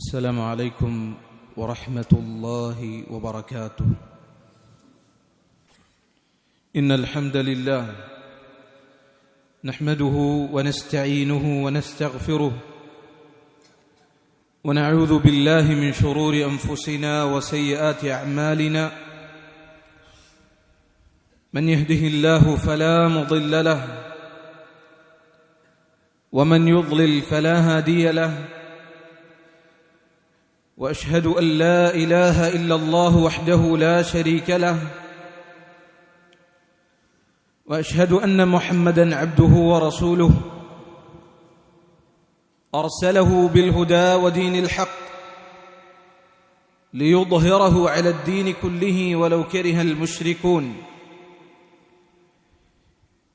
السلام عليكم ورحمة الله وبركاته. إن الحمد لله نحمده ونستعينه ونستغفره ونعوذ بالله من شرور أنفسنا وسيئات أعمالنا. من يهده الله فلا مضل له ومن يضلل فلا هادي له وأشهد أن لا إله إلا الله وحده لا شريك له. وأشهد أن محمدا عبده ورسوله. أرسله بالهدى ودين الحق ليظهره على الدين كله ولو كره المشركون.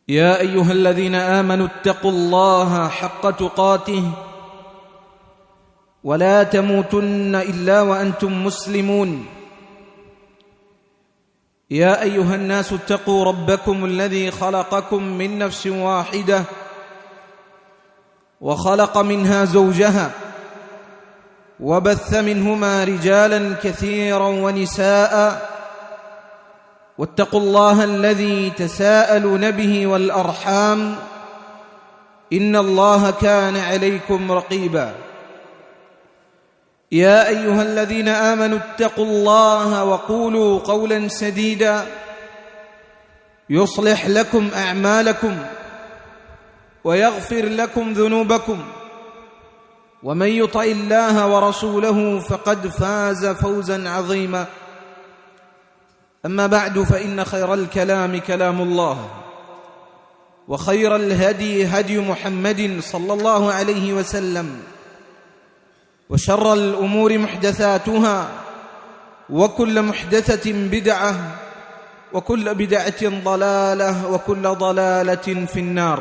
يا أيها الذين آمنوا اتقوا الله حق تقاته ولا تموتن إلا وأنتم مسلمون. يا أيها الناس اتقوا ربكم الذي خلقكم من نفس واحدة وخلق منها زوجها وبث منهما رجالا كثيرا ونساء واتقوا الله الذي تساءلون به والأرحام إن الله كان عليكم رقيبا. يا أيها الذين آمنوا اتقوا الله وقولوا قولا سديدا يصلح لكم أعمالكم ويغفر لكم ذنوبكم ومن يطع الله ورسوله فقد فاز فوزا عظيما أما بعد فإن خير الكلام كلام الله وخير الهدي هدي محمد صلى الله عليه وسلم وشر الامور محدثاتها وكل محدثه بدعه وكل بدعه ضلاله وكل ضلاله في النار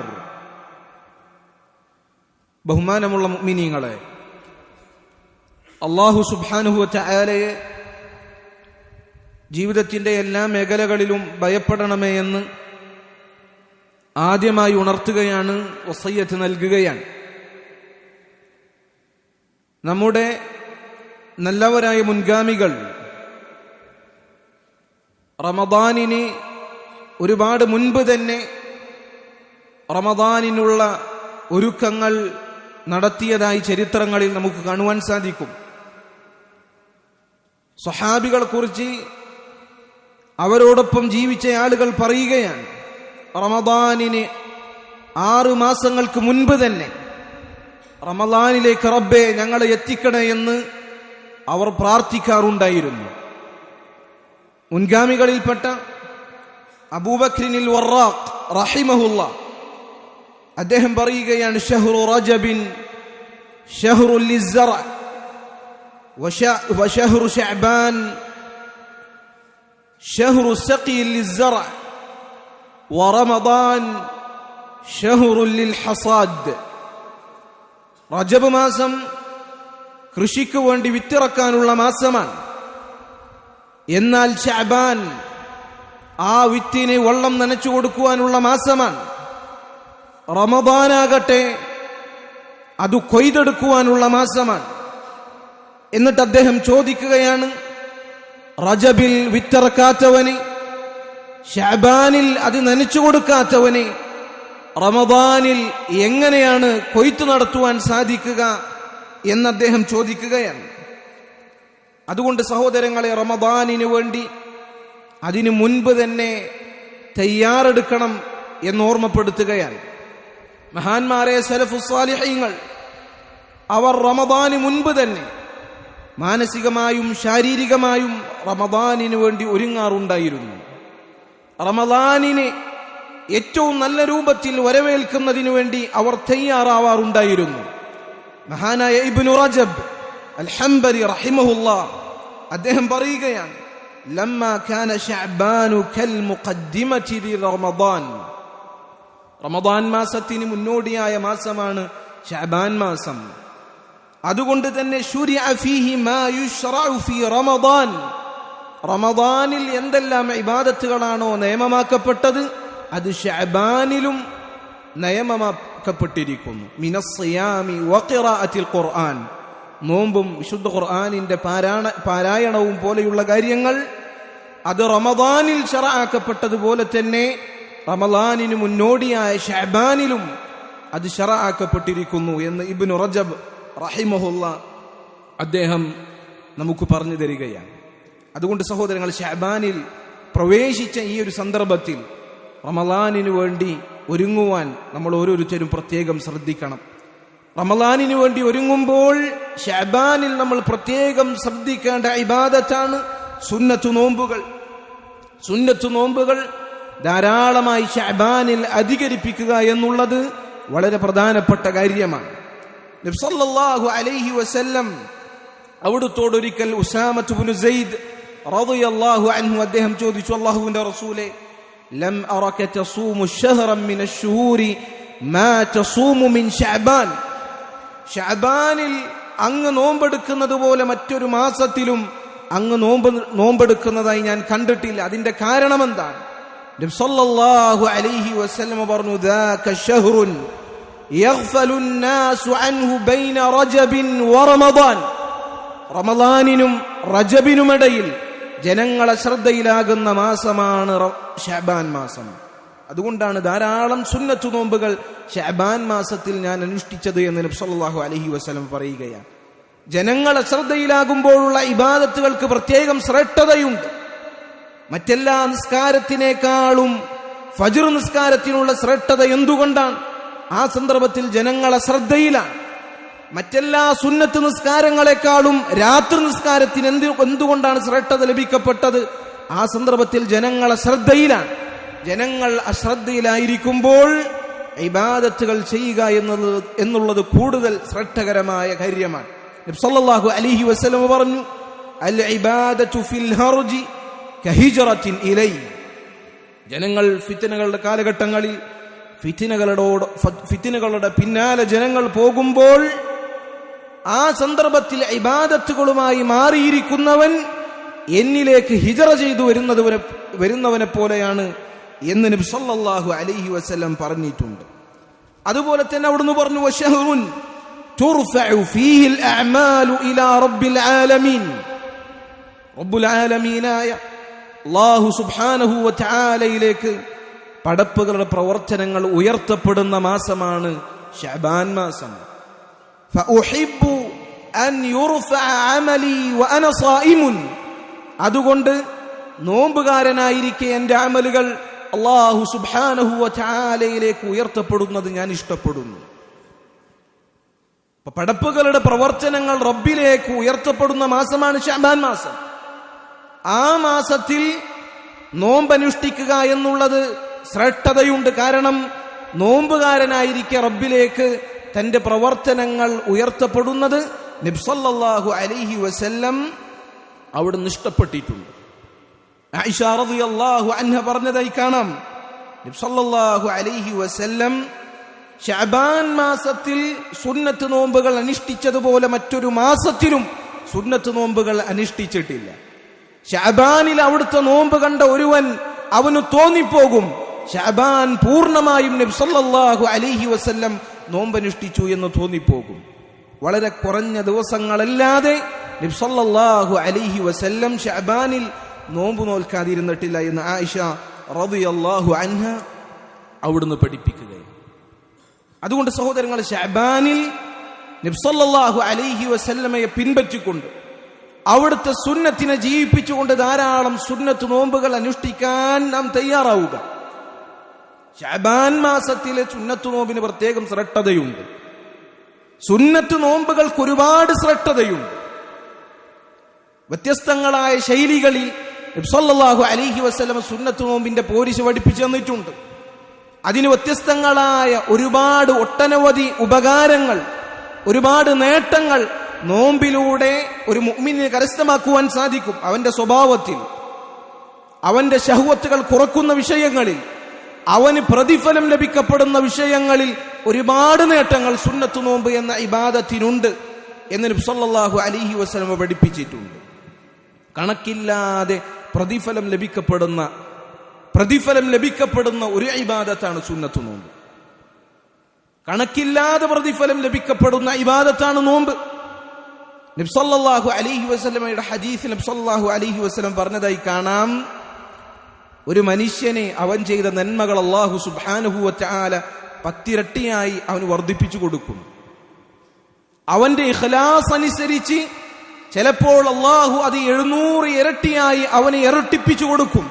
ബഹുമാനമുള്ള മുഅ്മിനീങ്ങളെ അള്ളാഹു സുബ്ഹാനഹു തആലയെ ജീവിതത്തിന്റെ എല്ലാ മേഖലകളിലും ഭയപ്പെടണമേ എന്ന് ആദ്യമായി ഉണർത്തുകയാണ് വസയ്യത്ത് നൽകുകയാണ് നമ്മുടെ നല്ലവരായ മുൻഗാമികൾ റമദാനിന് ഒരുപാട് മുൻപ് തന്നെ റമദാനിനുള്ള ഒരുക്കങ്ങൾ നടത്തിയതായി ചരിത്രങ്ങളിൽ നമുക്ക് കാണുവാൻ സാധിക്കും. സ്വഹാബികളെ കുറിച്ച് അവരോടൊപ്പം ജീവിച്ച ആളുകൾ പറയുകയാണ് റമദാനിന് ആറു മാസങ്ങൾക്ക് മുൻപ് തന്നെ റമദാനിലേക്ക് റബ്ബെ ഞങ്ങളെ എത്തിക്കണേ എന്ന് അവർ പ്രാർത്ഥിക്കാറുണ്ടായിരുന്നു മുൻഗാമികളിൽപ്പെട്ട അബൂബക്രിനിൽ വറാഖ് റഹിമഹുല്ല അദ്ദേഹം പറയുകയാണ് ഷഹ്റു റജബിൻ ഷഹ്റു ലിസ്സറ وشهر شعبان شهر سقي للزرع ورمضان شهر للحصاد റജബ് മാസം കൃഷിക്ക് വേണ്ടി വിറ്റിറക്കാനുള്ള മാസമാണ്. എന്നാൽ ഷാബാൻ ആ വിത്തിന് വെള്ളം നനച്ചു കൊടുക്കുവാനുള്ള മാസമാണ്. റമബാനാകട്ടെ അത് കൊയ്തെടുക്കുവാനുള്ള മാസമാണ്. എന്നിട്ട് അദ്ദേഹം ചോദിക്കുകയാണ് റജബിൽ വിത്തിറക്കാത്തവന് ഷാബാനിൽ അത് നനച്ചു കൊടുക്കാത്തവന് റമദാനിൽ എങ്ങനെയാണ് കൊയ്ത്തു നടത്തുവാൻ സാധിക്കുക എന്ന് അദ്ദേഹം ചോദിക്കുകയാണ്. അതുകൊണ്ട് സഹോദരങ്ങളെ റമദാനിന് വേണ്ടി അതിനു മുൻപ് തന്നെ തയ്യാറെടുക്കണം എന്ന് ഓർമ്മപ്പെടുത്തുകയാണ് മഹാന്മാരെ സലഫുസ്വാലിഹ്യങ്ങൾ അവർ റമദാന് മുൻപ് തന്നെ മാനസികമായും ശാരീരികമായും റമദാനിന് വേണ്ടി ഒരുങ്ങാറുണ്ടായിരുന്നു. റമദാനിനെ ഏറ്റവും നല്ല രൂപത്തിൽ വരവേൽക്കുന്നതിനു വേണ്ടി അവർ തയ്യാറാവാറുണ്ടായിരുന്നു. മഹാനായ ഇബ്നു റജബ് അൽഹംബരി റഹിമഹുല്ല അദ്ദേഹം പറയുകയാണ് ലമ്മ കാന ശഅബാനു കൽ മുഖദ്ദിമതി റമദാൻ. റമദാൻ മാസത്തിന് മുന്നോടിയായ മാസമാണ് ഷഅബാൻ മാസം. അതുകൊണ്ട് തന്നെ റമദാനിൽ എന്തെല്ലാം ഇബാദത്തുകളാണോ നിയമമാക്കപ്പെട്ടത്? അത് ഷഅബാനിലും നയമമാക്കപ്പെട്ടിരിക്കുന്നു. മിനസ്യാമി വഖിറാഅത്തിൽ ഖുർആൻ. നോമ്പും വിശുദ്ധ ഖുർആാനിന്റെ പാരായണ പാരായണവും പോലെയുള്ള കാര്യങ്ങൾ അത് റമദാനിൽ ഷറാക്കപ്പെട്ടതുപോലെ തന്നെ റമദാനിന് മുന്നോടിയായ ഷഹബാനിലും അത് ഷറാക്കപ്പെട്ടിരിക്കുന്നു എന്ന് ഇബ്നു റജബ് റഹിമഹുല്ല അദ്ദേഹം നമുക്ക് പറഞ്ഞു തരികയാണ്. അതുകൊണ്ട് സഹോദരങ്ങൾ ഷഹബാനിൽ പ്രവേശിച്ച ഈ ഒരു സന്ദർഭത്തിൽ റമദാനിനു വേണ്ടി ഒരുങ്ങുവാൻ നമ്മൾ ഓരോരുത്തരും പ്രത്യേകം ശ്രദ്ധിക്കണം. റമലാനിന് വേണ്ടി ഒരുങ്ങുമ്പോൾ ഷാബാനിൽ നമ്മൾ പ്രത്യേകം ശ്രദ്ധിക്കേണ്ട ഇബാദത്താണ് സുന്നത്തു നോമ്പുകൾ. സുന്നത്തു നോമ്പുകൾ ധാരാളമായി ഷാബാനിൽ അധികരിപ്പിക്കുക എന്നുള്ളത് വളരെ പ്രധാനപ്പെട്ട കാര്യമാണ്. നബ്സല്ലാഹു അലൈഹി വസല്ലം അവിടുത്തോടൊരിക്കൽ ഉസാമത്ത് ബിൻ സെയ്ദ് റളിയല്ലാഹു അൻഹു അദ്ദേഹം ചോദിച്ചു അള്ളാഹുവിന്റെ റസൂലേ ലം അറക തസൂമു ശഹറൻ മിന അശ്ശുഹൂരി മാ തസൂമു മിൻ ശഅബാൻ ഷഅബാനിൽ അങ്ങ് നോമ്പെടുക്കുന്നത് പോലെ മറ്റൊരു മാസത്തിലും അങ്ങ് നോമ്പ് നോമ്പെടുക്കുന്നതായി ഞാൻ കണ്ടിട്ടില്ല അതിന്റെ കാരണം എന്താണ് നബി സല്ലല്ലാഹു അലൈഹി വസല്ലം പറഞ്ഞു ദാക ശഹ്റുൻ യഗ്ഫലു الناس عنه بين رجب ورمضان റമദാനിനും റജബിനുമിടയിൽ ജനങ്ങളെ ശ്രദ്ധയിലാകുന്ന മാസമാണ് ഷാബാൻ മാസം. അതുകൊണ്ടാണ് ധാരാളം സുന്നത്തു നോമ്പുകൾ ഷാബാൻ മാസത്തിൽ ഞാൻ അനുഷ്ഠിച്ചത് എന്ന് നബി അലഹി വസ്ലം പറയുകയാണ്. ജനങ്ങളെ ശ്രദ്ധയിലാകുമ്പോഴുള്ള ഇബാദത്തുകൾക്ക് പ്രത്യേകം ശ്രേഷ്ഠതയുണ്ട്. മറ്റെല്ലാ നിസ്കാരത്തിനേക്കാളും ഫജുർ നിസ്കാരത്തിനുള്ള ശ്രേഷ്ഠത എന്തുകൊണ്ടാണ്? ആ സന്ദർഭത്തിൽ ജനങ്ങളെ ശ്രദ്ധയിലാണ്. മറ്റെല്ലാ സുന്നത്ത് നിസ്കാരങ്ങളെക്കാളും രാത്രി നിസ്കാരത്തിന് എന്ത് എന്തുകൊണ്ടാണ് ശ്രദ്ധ ലഭിക്കപ്പെട്ടത്? ആ സന്ദർഭത്തിൽ ജനങ്ങൾ അശ്രദ്ധയിലാണ് ജനങ്ങൾ അശ്രദ്ധയിലായിരിക്കുമ്പോൾ ഇബാദത്തുകൾ ചെയ്യുക എന്നുള്ളത് എന്നുള്ളത് കൂടുതൽ ശ്രദ്ധകരമായ കാര്യമാണ്. നബ്സല്ലാഹു അലിഹി വസല്ലം പറഞ്ഞു അൽ ഇബാദത്തു ഫിൽ ഹർജി ഇലൈ ജനങ്ങൾ ഫിത്തനകളുടെ കാലഘട്ടങ്ങളിൽ ഫിത്തിനകളോട് ഫിത്തിനകളുടെ പിന്നാലെ ജനങ്ങൾ പോകുമ്പോൾ ആ സന്ദർഭത്തിൽ ഇബാദത്തുകളുമായി മാറിയിരിക്കുന്നവൻ എന്നിലേക്ക് ഹിജറ ചെയ്തു വരുന്നത് വരുന്നവനെ പോലെയാണ് എന്ന് നബി സല്ലല്ലാഹു അലൈഹി വസല്ലം പറഞ്ഞിട്ടുണ്ട്. അതുപോലെ തന്നെ അവിടുന്ന് പറഞ്ഞു പടപ്പുകളുടെ പ്രവർത്തനങ്ങൾ ഉയർത്തപ്പെടുന്ന മാസമാണ് ഷഅബാൻ മാസം. ഫഉഹിബ്ബു അൻ യുർഫഅ അമലി വഅന സായിമുൻ അതുകൊണ്ട് നോമ്പുകാരനായിരിക്കെ എന്റെ അമലുകൾ അള്ളാഹു സുബ്ഹാനഹു വ തആലയിലേക്ക് ഉയർത്തപ്പെടുന്നത് ഞാൻ ഇഷ്ടപ്പെടുന്നു. പടപ്പുകളുടെ പ്രവർത്തനങ്ങൾ റബ്ബിലേക്ക് ഉയർത്തപ്പെടുന്ന മാസമാണ് ഷാബാൻ മാസം. ആ മാസത്തിൽ നോമ്പനുഷ്ഠിക്കുക എന്നുള്ളത് ശ്രേഷ്ഠതയുണ്ട്. കാരണം നോമ്പുകാരനായിരിക്കെ റബ്ബിലേക്ക് തന്റെ പ്രവർത്തനങ്ങൾ ഉയർത്തപ്പെടുന്നത് നിബ്സല്ലാഹു അലൈഹി വസല്ലം അവിടെ നിഷ്ടപ്പെട്ടിട്ടുണ്ട് ആയിഷ റളിയല്ലാഹു അൻഹ പറഞ്ഞതായി കാണാം. നിബ്സല്ലാഹു അലൈഹി വസല്ലം ഷഅബാൻ മാസത്തിൽ സുന്നത്ത് നോമ്പുകൾ അനുഷ്ഠിച്ചതുപോലെ മറ്റൊരു മാസത്തിലും സുന്നത്ത് നോമ്പുകൾ അനുഷ്ഠിച്ചിട്ടില്ല. ഷഅബാനിൽ അവിടുത്തെ നോമ്പ് കണ്ട ഒരുവൻ അവന് തോന്നിപ്പോകും. ഷഅബാൻ പൂർണമായും നബ്സല്ലാഹു അലൈഹി വസല്ലം നോമ്പനുഷ്ഠിച്ചു എന്ന് തോന്നിപ്പോകും. വളരെ കുറഞ്ഞ ദിവസങ്ങളല്ലാതെ നബി അലിഹി വസല്ലം ഷബാനിൽ നോമ്പ് നോൽക്കാതിരുന്നിട്ടില്ല എന്ന് ആയിഷ റളിയല്ലാഹു അൻഹ അവിടുന്ന് പഠിപ്പിക്കുകയും അതുകൊണ്ട് സഹോദരങ്ങൾ ഷബാനിൽ നബി അലിഹി അലൈഹി വസല്ലമയെ പിൻപറ്റിക്കൊണ്ട് അവിടുത്തെ സുന്നത്തിനെ ജീവിപ്പിച്ചുകൊണ്ട് ധാരാളം സുന്നത്ത് നോമ്പുകൾ അനുഷ്ഠിക്കാൻ നാം തയ്യാറാവുക. ഷാബാൻ മാസത്തിലെ സുന്നത്ത് നോമ്പിന് പ്രത്യേകം ശ്രദ്ധതയുണ്ട് സുന്നത്ത് നോമ്പുകൾക്ക് ഒരുപാട് ശ്രദ്ധതയുണ്ട് വ്യത്യസ്തങ്ങളായ ശൈലികളിൽ നബ്സല്ലാഹു അലിഹി വസ്ലം സുന്നത്ത് നോമ്പിന്റെ പോരിശ് പഠിപ്പിച്ചു തന്നിട്ടുണ്ട്. അതിന് വ്യത്യസ്തങ്ങളായ ഒരുപാട് ഒട്ടനവധി ഉപകാരങ്ങൾ ഒരുപാട് നേട്ടങ്ങൾ നോമ്പിലൂടെ ഒരു മുഅ്മിനെ കരസ്ഥമാക്കുവാൻ സാധിക്കും അവന്റെ സ്വഭാവത്തിൽ. അവന്റെ ശഹുവത്തുകൾ കുറക്കുന്ന വിഷയങ്ങളിൽ അവന് പ്രതിഫലം ലഭിക്കപ്പെടുന്ന വിഷയങ്ങളിൽ ഒരുപാട് നേട്ടങ്ങൾ സുന്നത്തു നോമ്പ് എന്ന ഇബാദത്തിനുണ്ട് എന്ന് നബി അലിഹി വസ്ലമ പഠിപ്പിച്ചിട്ടുണ്ട്. കണക്കില്ലാതെ പ്രതിഫലം ലഭിക്കപ്പെടുന്ന പ്രതിഫലം ലഭിക്കപ്പെടുന്ന ഒരു ഇബാദത്താണ് സുന്നത്തു നോമ്പ്. കണക്കില്ലാതെ പ്രതിഫലം ലഭിക്കപ്പെടുന്ന ഇബാദത്താണ് നോമ്പ്. നബ്സല്ലാഹു അലിഹി വസ്ലമയുടെ ഹദീസിൽ നബ്സല്ലാഹു അലിഹി വസ്ലം പറഞ്ഞതായി കാണാം. ഒരു മനുഷ്യനെ അവൻ ചെയ്ത നന്മകൾ അള്ളാഹു സുബാനുഭൂവറ്റാല പത്തിരട്ടിയായി അവന് വർദ്ധിപ്പിച്ചു കൊടുക്കും. അവന്റെ ഇഖ്ലാസ് അനുസരിച്ച് ചിലപ്പോൾ അള്ളാഹു അത് എഴുന്നൂറ് ഇരട്ടിയായി അവനെ ഇരട്ടിപ്പിച്ചു കൊടുക്കും.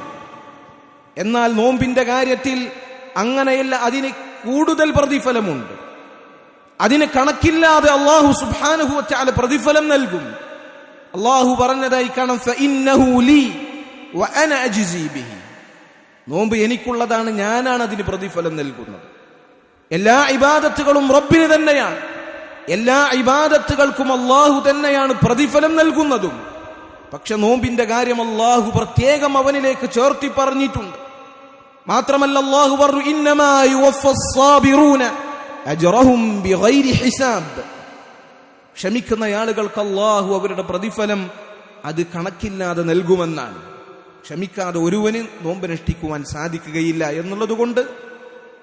എന്നാൽ നോമ്പിന്റെ കാര്യത്തിൽ അങ്ങനെയല്ല അതിന് കൂടുതൽ പ്രതിഫലമുണ്ട്. അതിന് കണക്കില്ലാതെ അള്ളാഹു സുബാനുഭവച്ചാല പ്രതിഫലം നൽകും. അള്ളാഹു പറഞ്ഞതായി കാണാം "ഫഇന്നഹു ലീ വഅന അജ്സി ബിഹി." നോമ്പ് എനിക്കുള്ളതാണ് ഞാനാണ് അതിന് പ്രതിഫലം നൽകുന്നത്. എല്ലാ ഇബാദത്തുകളും റബ്ബിന് തന്നെയാണ്. എല്ലാ ഇബാദത്തുകൾക്കും അള്ളാഹു തന്നെയാണ് പ്രതിഫലം നൽകുന്നതും. പക്ഷെ നോമ്പിന്റെ കാര്യം അള്ളാഹു പ്രത്യേകം അവനിലേക്ക് ചേർത്തി പറഞ്ഞിട്ടുണ്ട്. മാത്രമല്ല അള്ളാഹു പറഞ്ഞു "ഇന്നമാ യുവഫസ്സാബിറൂന അജ്റഹും ബിഗൈരി ഹിസാബ്. ക്ഷമിക്കുന്ന ആളുകൾക്ക് അള്ളാഹു അവരുടെ പ്രതിഫലം അത് കണക്കില്ലാതെ നൽകുമെന്നാണ്. ക്ഷമിക്കാതെ ഒരുവന് നോമ്പനുഷ്ഠിക്കുവാൻ സാധിക്കുകയില്ല എന്നുള്ളത് കൊണ്ട്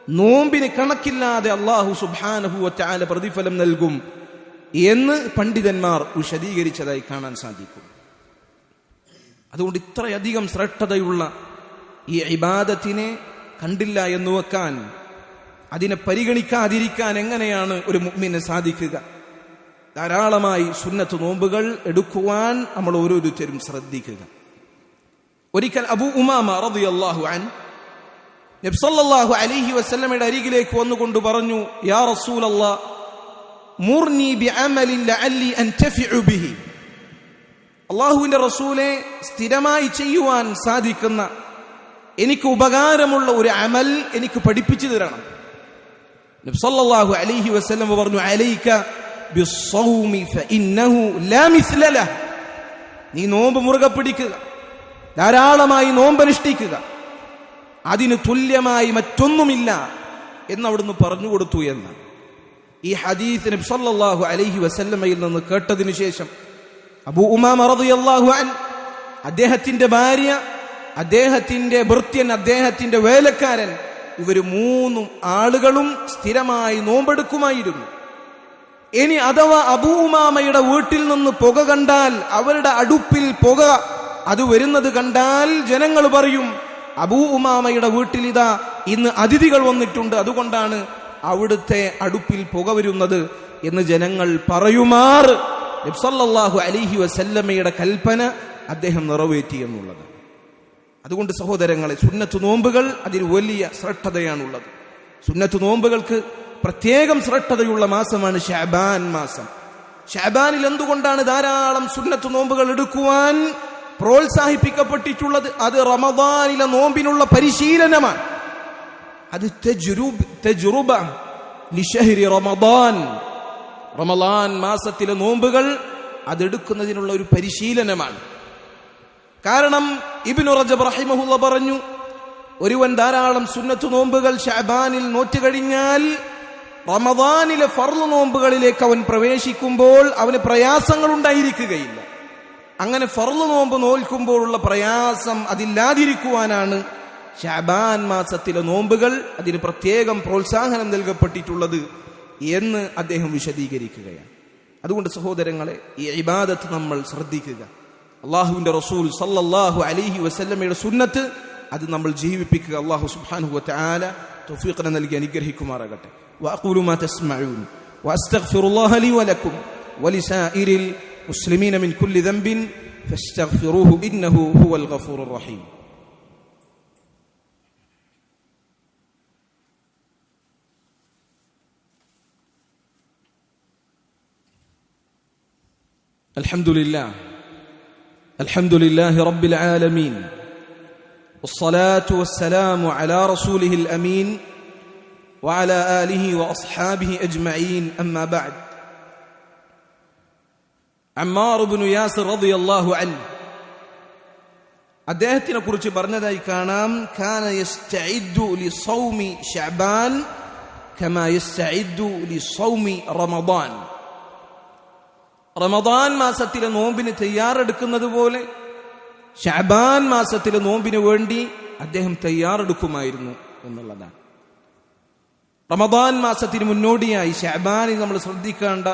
നോമ്പിന് കണക്കില്ലാതെ അള്ളാഹു സുബാനഹുവറ്റാല പ്രതിഫലം നൽകും എന്ന് പണ്ഡിതന്മാർ വിശദീകരിച്ചതായി കാണാൻ സാധിക്കും. അതുകൊണ്ട് ഇത്രയധികം ശ്രേഷ്ഠതയുള്ള ഈ ഇബാദത്തിനെ കണ്ടില്ല എന്ന് വെക്കാൻ അതിനെ പരിഗണിക്കാതിരിക്കാൻ എങ്ങനെയാണ് ഒരു മുഗ്മിന് സാധിക്കുക? ധാരാളമായി സുന്നത്ത് നോമ്പുകൾ എടുക്കുവാൻ നമ്മൾ ഓരോരുത്തരും ശ്രദ്ധിക്കുക. ഒരിക്കൽ അബു ഉമാമ റളിയല്ലാഹു അൻ നബ്സല്ലാഹു അലിഹി വസല്ലമയുടെ അരികിലേക്ക് വന്നുകൊണ്ട് പറഞ്ഞു യാ റസൂലല്ലാ മുർനി ബിഅമലിൻ ലഅല്ലി അൻതഫിഉ ബിഹി. അള്ളാഹുവിന്റെ റസൂലെ സ്ഥിരമായി ചെയ്യുവാൻ സാധിക്കുന്ന എനിക്ക് ഉപകാരമുള്ള ഒരു അമൽ എനിക്ക് പഠിപ്പിച്ചു തരണം. നബ്സല്ലാഹു അലൈഹി വസല്ലം പറഞ്ഞു അലൈക ബിസ്സൗമി ഫഇന്നഹു ലാ മിസ്ല നീ നോമ്പ് മുറുകെ പിടിക്കുക. ധാരാളമായി നോമ്പനുഷ്ഠിക്കുക. അതിന് തുല്യമായി മറ്റൊന്നുമില്ല എന്ന് അവിടുന്ന് പറഞ്ഞു കൊടുത്തു എന്ന്. ഈ ഹദീസ് നബി സല്ലല്ലാഹു അലൈഹി വസല്ലമയിൽ നിന്ന് കേട്ടതിനു ശേഷം അബൂ ഉമാമ റളിയല്ലാഹു അൻ അദ്ദേഹത്തിന്റെ ഭാര്യ അദ്ദേഹത്തിന്റെ ഭൃത്യൻ അദ്ദേഹത്തിന്റെ വേലക്കാരൻ ഇവർ മൂന്നും ആളുകളും സ്ഥിരമായി നോമ്പെടുക്കുമായിരുന്നു. ഇനി അഥവാ അബൂ ഉമാമയുടെ വീട്ടിൽ നിന്ന് പുക കണ്ടാൽ അവരുടെ അടുപ്പിൽ പുക അത് വരുന്നത് കണ്ടാൽ ജനങ്ങൾ പറയും അബൂ ഉമാമയുടെ വീട്ടിൽ ഇതാ ഇന്ന് അതിഥികൾ വന്നിട്ടുണ്ട്. അതുകൊണ്ടാണ് അവിടുത്തെ അടുപ്പിൽ പുക വരുന്നത് എന്ന് ജനങ്ങൾ പറയുമാർ. നബ്സല്ലാഹു അലിഹി വസല്ലമ്മയുടെ കൽപ്പന അദ്ദേഹം നിറവേറ്റി എന്നുള്ളത്. അതുകൊണ്ട് സഹോദരങ്ങളെ സുന്നത്ത് നോമ്പുകൾ അതിൽ വലിയ ശ്രദ്ധതയാണുള്ളത്. സുന്നത്ത് നോമ്പുകൾക്ക് പ്രത്യേകം ശ്രദ്ധതയുള്ള മാസമാണ് ഷാബാൻ മാസം. ഷാബാനിൽ എന്തുകൊണ്ടാണ് ധാരാളം സുന്നത്ത് നോമ്പുകൾ എടുക്കുവാൻ പ്രോത്സാഹിപ്പിക്കപ്പെട്ടിട്ടുള്ളത് അത് റമദാനിലെ നോമ്പിനുള്ള പരിശീലനമാണ്. അത് തെജുറുബ ലിഷഹരി റമദാൻ. റമദാൻ മാസത്തിലെ നോമ്പുകൾ അതെടുക്കുന്നതിനുള്ള ഒരു പരിശീലനമാണ്. കാരണം ഇബിനു റജബ് റഹിമഹുള്ള പറഞ്ഞു ഒരുവൻ ധാരാളം സുന്നത്ത് നോമ്പുകൾ ഷാബാനിൽ നോറ്റുകഴിഞ്ഞാൽ റമദാനിലെ ഫർൾ നോമ്പുകളിലേക്ക് അവൻ പ്രവേശിക്കുമ്പോൾ അവന് പ്രയാസങ്ങൾ ഉണ്ടായിരിക്കുകയില്ല. അങ്ങനെ ഫർള് നോമ്പ് നോൽക്കുമ്പോഴുള്ള പ്രയാസം അതില്ലാതിരിക്കുവാനാണ് ഷാബാൻ മാസത്തിലെ നോമ്പുകൾ അതിന് പ്രത്യേകം പ്രോത്സാഹനം നൽകപ്പെട്ടിട്ടുള്ളത് എന്ന് അദ്ദേഹം വിശദീകരിക്കുകയാണ് അതുകൊണ്ട് സഹോദരങ്ങളെ ഈ ഇബാദത്ത് നമ്മൾ ശ്രദ്ധിക്കുക അള്ളാഹുവിന്റെ റസൂൽ സല്ലല്ലാഹു അലൈഹി വസല്ലമയുടെ സുന്നത്ത് അത് നമ്മൾ ജീവിപ്പിക്കുക അള്ളാഹു സുബ്ഹാനഹു വതആല തൗഫീഖിനെ നൽകി അനുഗ്രഹിക്കുമാറാകട്ടെ وأقول ما تسمعون وأستغفر الله لي ولكم ولسائر المسلمين من كل ذنب فاستغفروه إنه هو الغفور الرحيم. الحمد لله. الحمد لله رب العالمين. والصلاة والسلام على رسوله الأمين وعلى آله وأصحابه أجمعين. أما بعد അമ്മാറുബിനു യാസർ റളിയല്ലാഹു അൻ അദ്ദേഹത്തിനെ കുറിച്ച് പറഞ്ഞതായി കാണാം. കാന യസ്തഇദ്ദു ലിസൗമി ശഅബാൻ കമാ യസ്തഇദ്ദു ലിസൗമി റമദാൻ. റമദാൻ മാസത്തിലെ നോമ്പിന് തയ്യാറെടുക്കുന്നത് പോലെ ഷാബാൻ മാസത്തിലെ നോമ്പിന് വേണ്ടി അദ്ദേഹം തയ്യാറെടുക്കുമായിരുന്നു എന്നുള്ളതാണ്. റമദാൻ മാസത്തിന് മുന്നോടിയായി ഷാബാനിൽ നമ്മൾ ശ്രദ്ധിക്കേണ്ട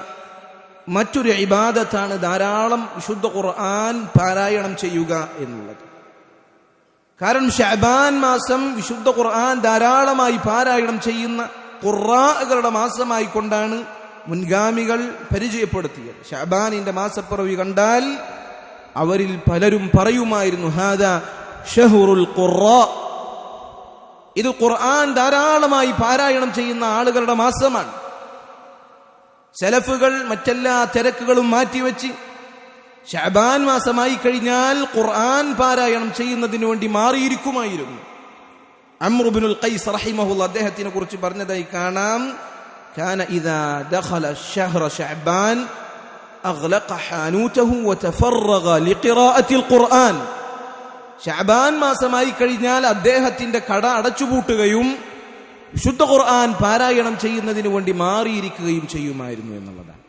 മറ്റൊരു ഇബാദത്താണ് ധാരാളം വിശുദ്ധ ഖുർആൻ പാരായണം ചെയ്യുക എന്നുള്ളത്. കാരണം ഷഅബാൻ മാസം വിശുദ്ധ ഖുർആൻ ധാരാളമായി പാരായണം ചെയ്യുന്ന ഖുറാകളുടെ മാസമായി കൊണ്ടാണ് മുൻഗാമികൾ പരിചയപ്പെടുത്തിയത്. ഷഅബാനിന്റെ മാസപ്പിറവി കണ്ടാൽ അവരിൽ പലരും പറയുമായിരുന്നു ഹാദ ഷഹുറുൽ ഖുറാ ഇത് ഖുർആൻ ധാരാളമായി പാരായണം ചെയ്യുന്ന ആളുകളുടെ മാസമാണ്. സെലഫുകൾ മറ്റെല്ലാ തിരക്കുകളും മാറ്റിവെച്ച് ഷാബാൻ മാസമായി കഴിഞ്ഞാൽ ഖുർആൻ പാരായണം ചെയ്യുന്നതിന് വേണ്ടി മാറിയിരിക്കുമായിരുന്നു അമ്രുബിനുൽ ഖൈസ് റഹിമഹുൽ അദ്ദേഹത്തിനെ കുറിച്ച് പറഞ്ഞതായി കാണാം كان إذا دخل الشهر شعبان أغلق حانوته وتفرغ لقراءة القرآن ഷാബാൻ മാസമായി കഴിഞ്ഞാൽ അദ്ദേഹത്തിന്റെ കട അടച്ചുപൂട്ടുകയും വിശുദ്ധ ഖുർആൻ പാരായണം ചെയ്യുന്നതിന് വേണ്ടി മാറിയിരിക്കുകയും ചെയ്യുമായിരുന്നു എന്നുള്ളതാണ്.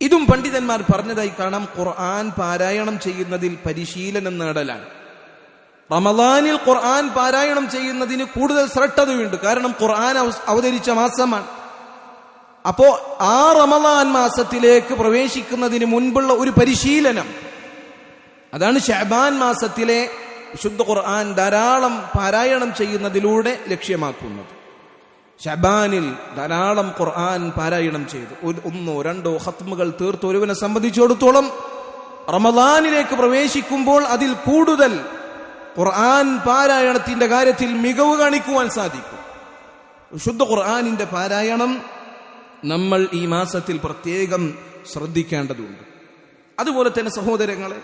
ഇതും പണ്ഡിതന്മാർ പറഞ്ഞതായി കാണാം ഖുർആൻ പാരായണം ചെയ്യുന്നതിൽ പരിശീലനം നേടലാണ്. റമദാനിൽ ഖുർആൻ പാരായണം ചെയ്യുന്നതിന് കൂടുതൽ ശ്രദ്ധതയുണ്ട് കാരണം ഖുർആൻ അവതരിച്ച മാസമാണ്. അപ്പോ ആ റമദാൻ മാസത്തിലേക്ക് പ്രവേശിക്കുന്നതിന് മുൻപുള്ള ഒരു പരിശീലനം. അതാണ് ഷഹബാൻ മാസത്തിലെ വിശുദ്ധ ഖുർആൻ ധാരാളം പാരായണം ചെയ്യുന്നതിലൂടെ ലക്ഷ്യമാക്കുന്നത്. ഷബാനിൽ ധാരാളം ഖുർആൻ പാരായണം ചെയ്തു. ഒന്നോ രണ്ടോ ഹത്മുകൾ തീർത്ത് ഒരുവനെ സംബന്ധിച്ചിടത്തോളം റമദാനിലേക്ക് പ്രവേശിക്കുമ്പോൾ അതിൽ കൂടുതൽ ഖുർആൻ പാരായണത്തിന്റെ കാര്യത്തിൽ മികവ് കാണിക്കുവാൻ സാധിക്കും. ശുദ്ധ ഖുർആാനിന്റെ പാരായണം നമ്മൾ ഈ മാസത്തിൽ പ്രത്യേകം ശ്രദ്ധിക്കേണ്ടതുണ്ട്. അതുപോലെ തന്നെ സഹോദരങ്ങളെ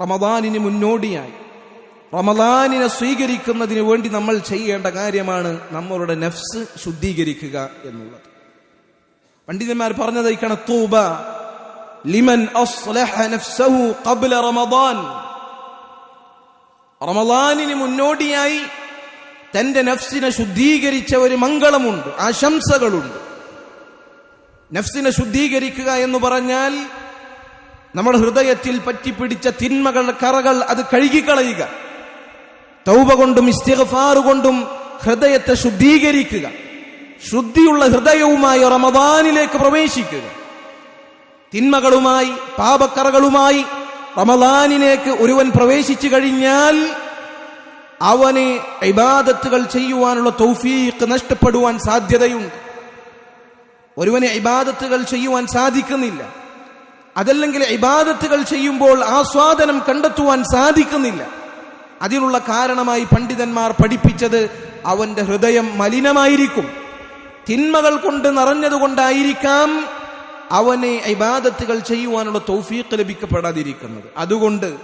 റമദാനിന് മുന്നോടിയായി റമദാനിനെ സ്വീകരിക്കുന്നതിന് വേണ്ടി നമ്മൾ ചെയ്യേണ്ട കാര്യമാണ് നമ്മളുടെ നഫ്സ് ശുദ്ധീകരിക്കുക എന്നുള്ളത്. പണ്ഡിതന്മാർ പറഞ്ഞതായിക്കാണ് തൂബ ലിമൻ നഫ്സഹു ഖബ്ല റമദാൻ. റമദാനിന് മുന്നോടിയായി തന്റെ നഫ്സിനെ ശുദ്ധീകരിച്ച ഒരു മംഗളമുണ്ട് ആശംസകളുണ്ട്. നഫ്സിനെ ശുദ്ധീകരിക്കുക എന്ന് പറഞ്ഞാൽ നമ്മുടെ ഹൃദയത്തിൽ പറ്റിപ്പിടിച്ച തിന്മകൾ കറകൾ അത് കഴുകിക്കളയുക. തൗബ കൊണ്ടും ഇസ്തിഗ്ഫാർ കൊണ്ടും ഹൃദയത്തെ ശുദ്ധീകരിക്കുക. ശുദ്ധിയുള്ള ഹൃദയവുമായി റമദാനിലേക്ക് പ്രവേശിക്കുക. തിന്മകളുമായി പാപക്കറകളുമായി റമദാനിലേക്ക് ഒരുവൻ പ്രവേശിച്ചു കഴിഞ്ഞാൽ അവന് ഇബാദത്തുകൾ ചെയ്യുവാനുള്ള തൗഫീഖ് നഷ്ടപ്പെടുവാൻ സാധ്യതയുണ്ട്. ഒരുവന് ഇബാദത്തുകൾ ചെയ്യുവാൻ സാധിക്കുന്നില്ല. അതല്ലെങ്കിൽ ഇബാദത്തുകൾ ചെയ്യുമ്പോൾ ആസ്വാദനം കണ്ടെത്തുവാൻ സാധിക്കുന്നില്ല. അതിനുള്ള കാരണമായി പണ്ഡിതന്മാർ പഠിപ്പിച്ചത് അവന്റെ ഹൃദയം മലിനമായിരിക്കും. തിന്മകൾ കൊണ്ട് നിറഞ്ഞതുകൊണ്ടായിരിക്കാം അവനെ ഇബാദത്തുകൾ ചെയ്യുവാനുള്ള തൗഫീഖ് ലഭിക്കപ്പെടാതിരിക്കുന്നത്. അതുകൊണ്ട്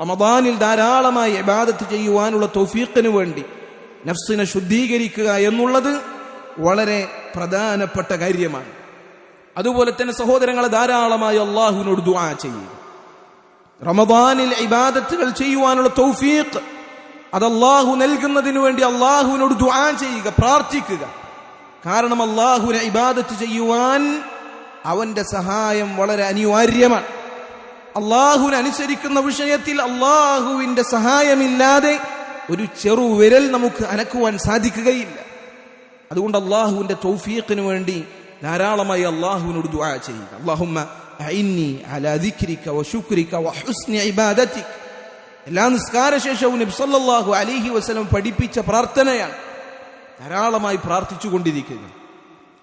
റമദാനിൽ ധാരാളമായി ഇബാദത്ത് ചെയ്യുവാനുള്ള തൗഫീഖിന് വേണ്ടി നഫ്സിനെ ശുദ്ധീകരിക്കുക എന്നുള്ളത് വളരെ പ്രധാനപ്പെട്ട കാര്യമാണ്. അതുപോലെ തന്നെ സഹോദരങ്ങളെ ധാരാളമായി അള്ളാഹുവിനോട് ദുആ ചെയ്യുക റമദാനിൽ ഇബാദത്തുകൾ ചെയ്യുവാനുള്ള തൗഫീഖ് അത് അള്ളാഹു നൽകുന്നതിന് വേണ്ടി അള്ളാഹുവിനോട് ദുആ ചെയ്യുക പ്രാർത്ഥിക്കുക. കാരണം അള്ളാഹുവിനെ ഇബാദത്ത് ചെയ്യുവാൻ അവന്റെ സഹായം വളരെ അനിവാര്യമാണ്. അള്ളാഹുവിനെ അനുസരിക്കുന്ന വിഷയത്തിൽ അള്ളാഹുവിന്റെ സഹായമില്ലാതെ ഒരു ചെറു വിരൽ നമുക്ക് അനക്കുവാൻ സാധിക്കുകയില്ല. അതുകൊണ്ട് അള്ളാഹുവിന്റെ തൗഫീഖിന് വേണ്ടി ധാരാളമായി അള്ളാഹുവിനോട് ദുആ ചെയ്യുക. അള്ളാഹുമ്മ അഇന്നി അലാ ദിക്രിക വശുക്രിക വഹുസ്നി ഇബാദതിക എല്ലാ നിസ്കാര ശേഷവും നബി സല്ലല്ലാഹു അലൈഹി വസല്ലം പഠിപ്പിച്ച പ്രാർത്ഥനയാണ് ധാരാളമായി പ്രാർത്ഥിച്ചു കൊണ്ടിരിക്കുക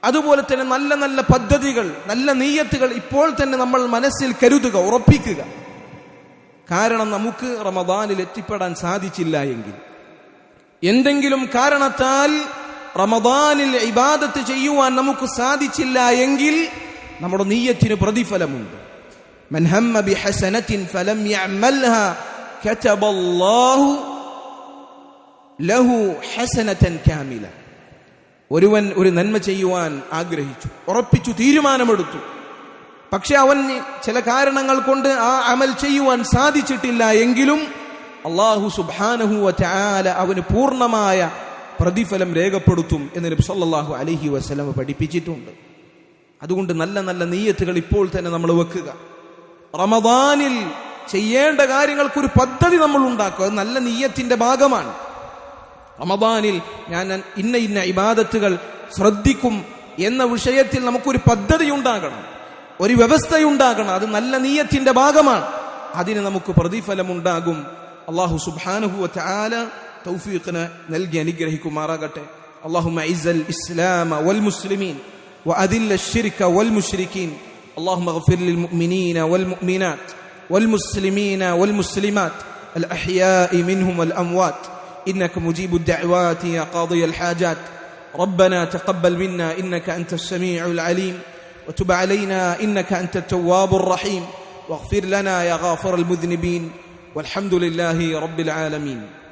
അതുപോലെ തന്നെ നല്ല നല്ല പദ്ധതികൾ നല്ല നീയത്തുകൾ ഇപ്പോൾ തന്നെ നമ്മൾ മനസ്സിൽ കരുതുക ഉറപ്പിക്കുക. കാരണം നമുക്ക് റമദാനിൽ എത്തിപ്പെടാൻ സാധിച്ചില്ല എങ്കിൽ എന്തെങ്കിലും കാരണത്താൽ റമദാനിൽ ഇബാദത്ത് ചെയ്യുവാൻ നമുക്ക് സാധിച്ചില്ല എങ്കിൽ നമ്മുടെ നീയത്തിന് പ്രതിഫലമുണ്ട്. ഒരുവൻ ഒരു നന്മ ചെയ്യുവാൻ ആഗ്രഹിച്ചു ഉറപ്പിച്ചു തീരുമാനമെടുത്തു. പക്ഷെ അവൻ ചില കാരണങ്ങൾ കൊണ്ട് ആ അമൽ ചെയ്യുവാൻ സാധിച്ചിട്ടില്ല എങ്കിലും അള്ളാഹു സുബാനഹു അവന് പൂർണമായ പ്രതിഫലം രേഖപ്പെടുത്തും എന്ന് നബ്സല്ലാഹു അലഹി വസ്ലം പഠിപ്പിച്ചിട്ടുണ്ട്. അതുകൊണ്ട് നല്ല നല്ല നെയ്യത്തുകൾ ഇപ്പോൾ തന്നെ നമ്മൾ വെക്കുക. റമദാനിൽ ചെയ്യേണ്ട കാര്യങ്ങൾക്കൊരു പദ്ധതി നമ്മൾ ഉണ്ടാക്കുക. അത് നല്ല നെയ്യത്തിന്റെ ഭാഗമാണ്. റമദാനിൽ ഞാൻ ഇന്ന ഇന്ന ഇബാദത്തുകൾ ശ്രദ്ധിക്കും എന്ന വിഷയത്തിൽ നമുക്കൊരു പദ്ധതി ഉണ്ടാകണം. ഒരു വ്യവസ്ഥയുണ്ടാകണം. അത് നല്ല നീയത്തിന്റെ ഭാഗമാണ്. അതിന് നമുക്ക് പ്രതിഫലം ഉണ്ടാകും അള്ളാഹു സുബാനഹു നൽകി അനുഗ്രഹിക്കുമാറാകട്ടെ. അള്ളാഹു ഇസ്ലാം വൽ മുസ്ലിമീൻ. وأذل الشرك والمشركين. اللهم اغفر للمؤمنين والمؤمنات والمسلمين والمسلمات الأحياء منهم والأموات. إنك مجيب الدعوات يا قاضي الحاجات. ربنا تقبل منا إنك أنت السميع العليم. وتب علينا إنك أنت التواب الرحيم. واغفر لنا يا غافر المذنبين. والحمد لله رب العالمين.